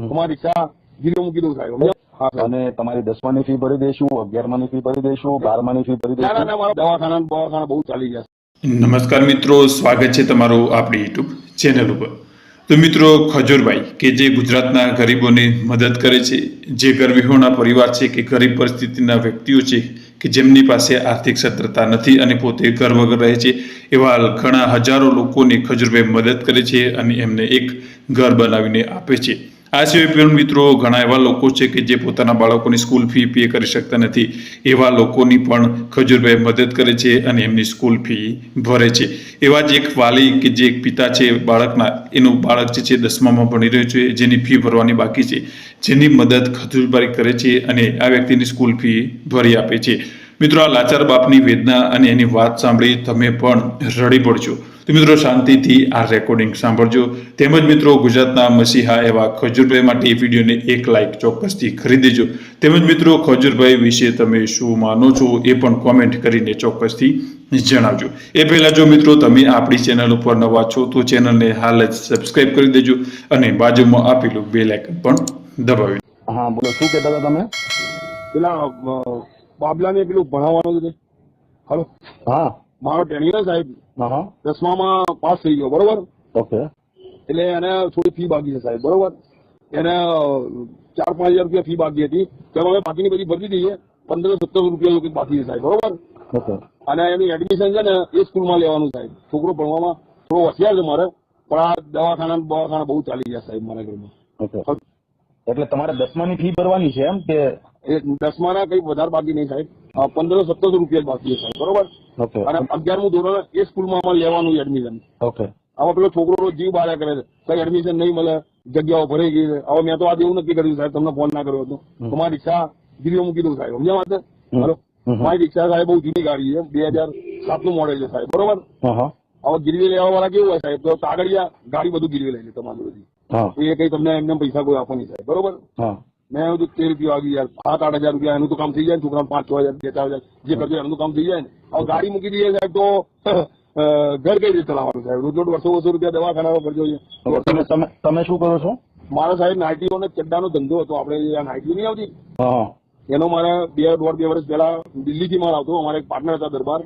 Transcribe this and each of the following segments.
તમારી રિક્ષા ગીરીઓ મૂકી દઉં સાહેબ? હા અને તમારી દસમાની ફી ભરી દઈશું અગિયારમાની ફી ભરી દઈશું બારમાની ફી ભરી દઈશું દવાખાના દવાખાના બહુ ચાલી જશે નમસ્કાર મિત્રો સ્વાગત છે તમારું આપણી યુટ્યુબ ચેનલ ઉપર. તો મિત્રો ખજૂરભાઈ કે જે ગુજરાતના ગરીબોને મદદ કરે છે જે ગરમીહોના પરિવાર છે કે ગરીબ પરિસ્થિતિના વ્યક્તિઓ છે કે જેમની પાસે આર્થિક સદ્ધરતા નથી અને પોતે ઘર વગર રહે છે એવા ઘણા હજારો લોકોની ખજૂરભાઈ મદદ કરે છે અને એમને એક ઘર બનાવીને આપે છે. આ સિવાય પણ મિત્રો ઘણા એવા લોકો છે કે જે પોતાના બાળકોની સ્કૂલ ફી પે કરી શકતા નથી. એવા લોકોની પણ ખજૂરભાઈ મદદ કરે છે અને એમની સ્કૂલ ફી ભરે છે. એવા જ એક વાલી કે જે એક પિતા છે, બાળકના, એનું બાળક જે છે દસમામાં ભણી રહ્યું છે, જેની ફી ભરવાની બાકી છે. જેની મદદ ખજૂરભાઈ કરે છે અને આ વ્યક્તિની સ્કૂલ ફી ભરી આપે છે. મિત્રો, આ લાચાર બાપની વેદના અને એની વાત સાંભળી તમે પણ રડી પડજો તો મિત્રો શાંતિથી આ રેકોર્ડિંગ સાંભળજો. તેમજ મિત્રો ગુજરાતના મસીહા એવા ખજૂરભાઈ માટે એ વિડીયોને એક લાઇક ચોક્કસથી કરી દેજો. તેમજ મિત્રો ખજૂરભાઈ વિશે તમે શું માનો છો એ પણ કોમેન્ટ કરીને ચોક્કસથી જણાવજો. એ પહેલાં જો મિત્રો તમે આપણી ચેનલ ઉપર નવા છો તો ચેનલને હાલ જ સબસ્ક્રાઇબ કરી દેજો અને બાજુમાં આપેલું બે લાઇકન પણ દબાવી હા બોલો શું કહેતા હતા તમે? પેલા બાબલાને પેલું ભણાવવાનું છે હલો. હા. મારો ટેનિયર સાહેબ. હા. દસમામાં પાસ થઈ ગયો બરોબર? ઓકે. એટલે એને થોડી ફી બાકી છે સાહેબ બરોબર? એને ચાર પાંચ હજાર રૂપિયા ફી બાકી હતી. તો અમે બાકીની બધી ભરી દઈએ. છે પંદર સત્તર રૂપિયા કંઈક બાકી છે સાહેબ બરોબર? અને એનું એડમિશન છે ને એ સ્કૂલમાં લેવાનું સાહેબ. છોકરો ભણવામાં થોડો હોશિયાર છે મારે પણ આ દવાખાના દવાખાના બહુ ચાલી ગયા સાહેબ મારા ઘરમાં. એટલે તમારે દસમાની ફી ભરવાની છે એમ કે એ દસમાના કઈ વધારે બાકી નહીં સાહેબ. પંદર સત્તરસો રૂપિયા બાકી છે સાહેબ બરોબર? અને અગિયારમું ધોરણ એ સ્કૂલમાં અમારે લેવાનું એડમિશન ઓકે આમાં પેલો છોકરો જીવ બાળ્યા કરે છે. કઈ એડમિશન નહીં મળે જગ્યાઓ ભરાઈ ગઈ છે. હવે મેં તો આજે એવું નક્કી કર્યું સાહેબ તમને ફોન ના કર્યો હતો. તમારી રિક્ષા ગીરીઓ મૂકી દઉં સાહેબ. સમજ્યા વાત. હલો. મારી રિક્ષા સાહેબ બહુ જૂની ગાડી છે. બે હજાર સાતનું મોડેલ છે સાહેબ. બરોબર? હવે ગીરવી લેવા વાળા કેવું હોય સાહેબ? તો કાગળિયા ગાડી બધું ગીરવી લઈ લે તમારી બધી. એ કઈ તમને એમને પૈસા કોઈ આપવાની સાહેબ. બરોબર? મેં એવું તેર રૂપિયા આવી યાર સાત આઠ હજાર રૂપિયા એનું તો કામ થઈ જાય ને છોકરા પાંચ છ હજાર બે ચાર હજાર જે કરજો એનું કામ થઈ જાય ને હવે ગાડી મૂકી દઈએ સાહેબ તો ઘર કઈ રીતે ચલાવવાનું સાહેબ રોજ રોજ વર્ષો વર્ષો રૂપિયા દવાખાના કરજો ઓકે, તમે તમે શું કરો છો મારા સાહેબ નાઇટીઓ અને ચડ્ડાનો ધંધો હતો આપણે નાઇટીઓ નહીં આવતી? એનો મારે બે દોઢ બે વર્ષ પહેલા દિલ્હીથી માલ આવતો અમારે એક પાર્ટનર હતા દરબાર.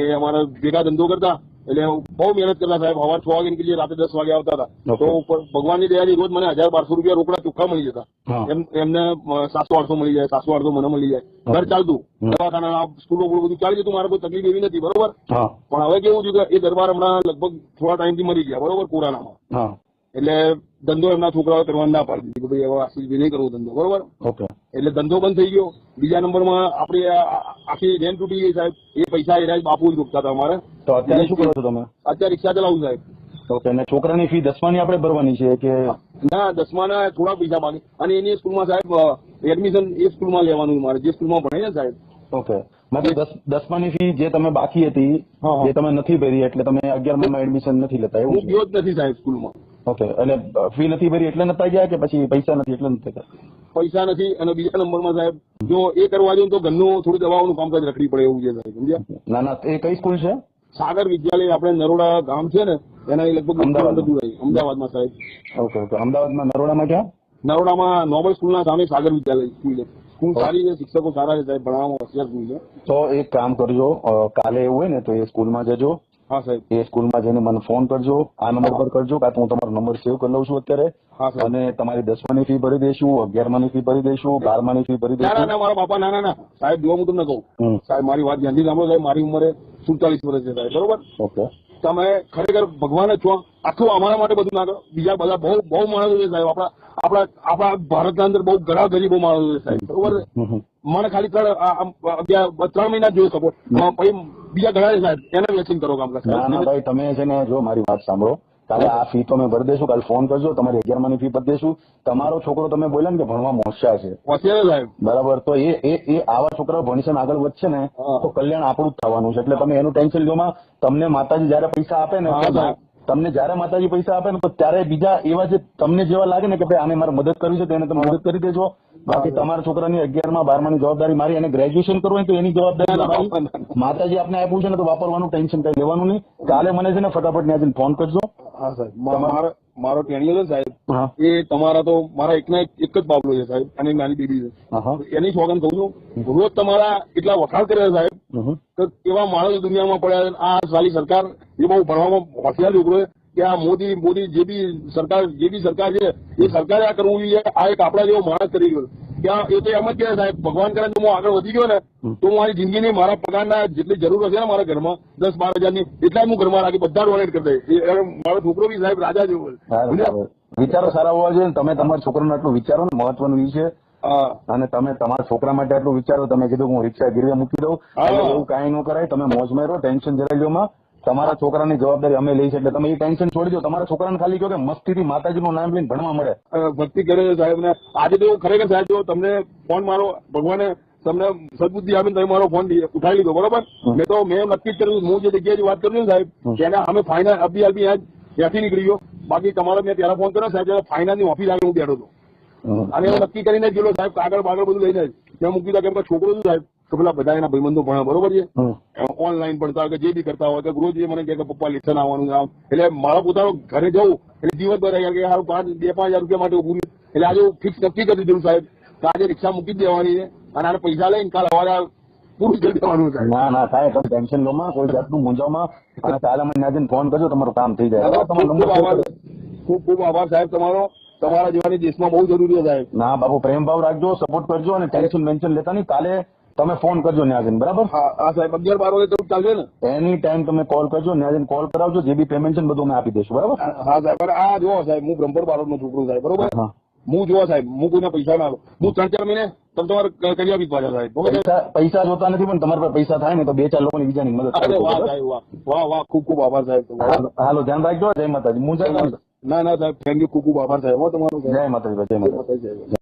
એ અમારા ભેગા ધંધો કરતા. એટલે બહુ મહેનત કરતા સાહેબ હવા છ વાગે નીકળીએ રાતે દસ વાગે આવતા હતા. તો ભગવાનની દયાથી રોજ મને હજાર બારસો રૂપિયા રોકડા ચોખ્ખા મળી જતા. એમ એમને સાતસો આઠસો મળી જાય સાતસો આઠસો મને મળી જાય. ઘર ચાલતું. દવાખાના સ્કૂલો બધું ચાલી જતું મારે કોઈ તકલીફ એવી નથી બરોબર? પણ હવે કેવું થયું કે એ દરબાર હમણાં લગભગ થોડા ટાઈમથી મરી ગયા બરોબર કોરોનામાં. એટલે ધંધો એમના છોકરાઓ કરવા ના પાડી. દીધી ભાઈ હવે આશીષભાઈ નહીં કરવો ધંધો બરોબર? એટલે ધંધો બંધ થઈ ગયો. બીજા નંબરમાં આપણી આખી રેન તૂટી ગઈ સાહેબ. એ પૈસા એ બાપુ જ રોકતા હતા અમારે. તો અત્યારે શું કરો છો તમે? અત્યારે રિક્ષા ચલાવું સાહેબ. ઓકે અને છોકરાની ફી દસમાની આપણે ભરવાની છે કે? ના દસમાના થોડા પૈસા બાકી. અને એની સ્કૂલમાં સાહેબ એડમિશન એ સ્કૂલમાં લેવાનું મારે જે સ્કૂલમાં ભણે છે સાહેબ. ઓકે. મતલબ દસ દસમાની ફી જે તમે બાકી હતી. એ તમે નથી ભરી એટલે તમે અગિયારમાં એડમિશન નથી લેતા એવું ગયો જ નથી સાહેબ સ્કૂલમાં. ઓકે. એટલે ફી નથી ભરી એટલે નતા ગયા કે પછી પૈસા નથી એટલે નથી પૈસા નથી અને બીજા નંબરમાં સાહેબ જો એ કરવા જાઉં તો ઘરનું થોડું દવાઓનું કામકાજ રખડી પડે એવું છે સાહેબ સમજ્યા? ના ના એ કઈ સ્કૂલ છે? સાગર વિદ્યાલય આપણે નરોડા ગામ છે ને એના લગભગ અમદાવાદ. અમદાવાદમાં સાહેબ ઓકે ઓકે. અમદાવાદમાં નરોડામાં ક્યાં? નરોડામાં નોબલ સ્કૂલના સામે સાગર વિદ્યાલય સ્કૂલ સ્કૂલ સારી છે શિક્ષકો સારા છે સાહેબ ભણાવવામાં હોશિયાર સ્કૂલ છે. તો એક કામ કરજો કાલે એવું હોય ને તો એ સ્કૂલમાં જજો. હા સાહેબ. એ સ્કૂલમાં જઈને મને ફોન કરજો આ નંબર પર કરજો કાં તો હું તમારો નંબર સેવ કરી લઉં છું અત્યારે. હા અને તમારી દસમાની ફી ભરી દઈશું અગિયારમાની ફી ભરી દઈશું બારમાની ફી ભરી ના ના મારા બાપા ના ના ના. સાહેબ જો હું તમને કહું. સાહેબ મારી વાત ધ્યાનથી સાંભળો સાહેબ મારી ઉંમરે સુડતાલીસ વર્ષ છે બરોબર? ઓકે. તમે ખરેખર ભગવાન જ છો આખું અમારા માટે બધું ના કરો બીજા બધા બહુ બહુ માણસો છે સાહેબ. આપણા આપણા આપણા ભારતના અંદર બહુ ઘણા ગરીબો માણસો છે સાહેબ. બરોબર. મને ખાલી ત્રણ ત્રણ મહિના જોઈ શકો. પછી બીજા ઘણા છે સાહેબ. એને વેચીને કરો કામ ના ભાઈ તમે છે ને જો મારી વાત સાંભળો. કાલે આ ફી તો અમે ભરી દઈશું. કાલે ફોન કરજો. તમારી અગિયારમાની ફી ભરી દેશું તમારો છોકરો તમે બોલ્યા ને કે ભણવા હોશિયાર છે. બરાબર. તો એ એ એ આવા છોકરાઓ ભણીશન આગળ વધશે ને તો કલ્યાણ આપણું જ થવાનું છે. એટલે તમે એનું ટેન્શન લો તમને માતાજી જયારે પૈસા આપે ને. તમને જયારે માતાજી પૈસા આપે ને તો ત્યારે બીજા એવા જે તમને જેવા લાગે ને કે ભાઈ આને મારે મદદ કરવી છે તો એને તમે મદદ કરી દેજો. બાકી તમારા છોકરાની અગિયારમાં બારમાની જવાબદારી મારી અને ગ્રેજ્યુએશન કરવું હોય તો એની જવાબદારી. માતાજી આપને આપ્યું છે ને તો વાપરવાનું ટેન્શન કઈ લેવાનું નહીં. કાલે મને છે ને ફટાફટ ત્યાં ફોન કરજો. હા સાહેબ. મા- મારો ટેણીયો છે સાહેબ. એ તમારા તો મારા એકના એક એક જ બાબલો છે સાહેબ અને નાની બેબી છે. એની સોગન કહું છું રોજ તમારા એટલા વખાણ કર્યા છે સાહેબ તો એવા માણસો દુનિયામાં પડ્યા છે. આ સાલી સરકાર એ બહુ ભણવામાં હોશિયાર છોકરો છે કે આ મોદી મોદી જે બી સરકાર જે બી સરકાર છે એ સરકારે આ કરવું જોઈએ આ એક આપણા જેવો માણસ કરી ગયો આ એ તો એમ જ કહે સાહેબ ભગવાન કરે હું આગળ વધી ગયો ને તો હું મારી જિંદગીની મારા પગારના જેટલી જરૂર હશે ને મારા ઘરમાં દસ બાર હજારની એટલા જ હું ઘરમાં રાખી બધા ડોનેટ કરી એ- એ મારો છોકરો બી સાહેબ રાજા જેવો. વિચારો સારા હોવા જોઈએ તમે તમારા છોકરાને આટલું વિચારો ને મહત્વનું છે. અને તમે તમારા છોકરા માટે આટલું વિચારો તમે કીધું હું રિક્ષા ગીરવે મૂકી દઉં. એટલે એવું કાંઈ ન કરાય તમે મોજમાં રહો ટેન્શન જરાજોમાં તમારા છોકરાની જવાબદારી અમે લઈ છે એટલે તમે એ ટેન્શન છોડી દો. તમારા છોકરાને ખાલી કહો કે મસ્તીથી માતાજીનું નામ લઈને ભણવા મળે. ભક્તિ કરે છે સાહેબ ને. આજે તો ખરેખર સાહેબ જો તમને ફોન મારો ભગવાને તમને સદબુદ્ધિ આપીને તમે મારો ફોન ઉઠાવી લીધો બરોબર? મેં તો મેં નક્કી જ કર્યું હું જે જગ્યાએ વાત કરું છું સાહેબ એના અમે ફાઇનલ અબી અબી ત્યાંથી નીકળી ગયો. બાકી તમારો મેં ત્યારે ફોન કર્યો સાહેબ ફાઇનલ ફાઇનાન્સની ઓફિસ આગળ હું બેઠો હતો. અને નક્કી કરીને ગયેલો સાહેબ કાગળ બાગળ બધું લઈને મેં મૂકી દીધા કેમ કે છોકરો છું સાહેબ. તો પેલા બધા એના ભાઈબંધો ભણે બરોબર છે? ઓનલાઈન ભણતા હોય કે જે બી કરતા હોય કે રોજ એ મને કે પપ્પા લેસન આવવાનું આમ. એટલે મારા પોતાનો ઘરે જવું એટલે દિવસ ભર કે હારું પાંચ બે પાંચ હજાર રૂપિયા માટે ઉભું એટલે આજે ફિક્સ નક્કી કરી દીધું સાહેબ કે આજે રિક્ષા મૂકી દેવાની છે અને આને પૈસા લઈને કાલ સવારે પૂરું કરી દેવાનું સાહેબ. ના ના થાય તમે ટેન્શન લો માં કોઈ જાતનું મૂંઝાવમાં અને કાલે મહિના ફોન કરજો તમારું કામ થઈ જાય. ખૂબ ખૂબ આભાર. સાહેબ તમારો. તમારા જેવાની દેશમાં બહુ જરૂરી છે સાહેબ. ના બાપુ પ્રેમ ભાવ રાખજો સપોર્ટ કરજો અને ટેન્શન વેન્શન લેતા નહીં. કાલે તમે ફોન કરજો ન્યા બરાબર? હા સાહેબ અગિયાર બાર વાગે તો ચાલશે ને? એની ટાઈમ તમે કોલ કરજો ન્યા કોલ કરાવજો જે બી પેમેન્ટ છે બધું અમે આપી દઈશું બરાબર? હા સાહેબ આ જો સાહેબ હું બ્રહ્મપુર બારોટનો છોકરો સાહેબ બરોબર? હા. જોવા સાહેબ હું કોઈને પૈસા ના આપું. હું ત્રણ ચાર મહિને તમે તમારે કરી આપી પાછા સાહેબ પૈસા જોતા નથી પણ તમારા પર પૈસા થાય ને તો બે ચાર લોકોની બીજાની મદદ વાહ વાહ. ખૂબ ખૂબ આભાર સાહેબ. હાલો ધ્યાન રાખજો જય માતાજી. હું. ના ના સાહેબ થેન્ક યુ ખૂબ ખૂબ આભાર સાહેબ હો તમારો. જય માતાજી જય માતાજી.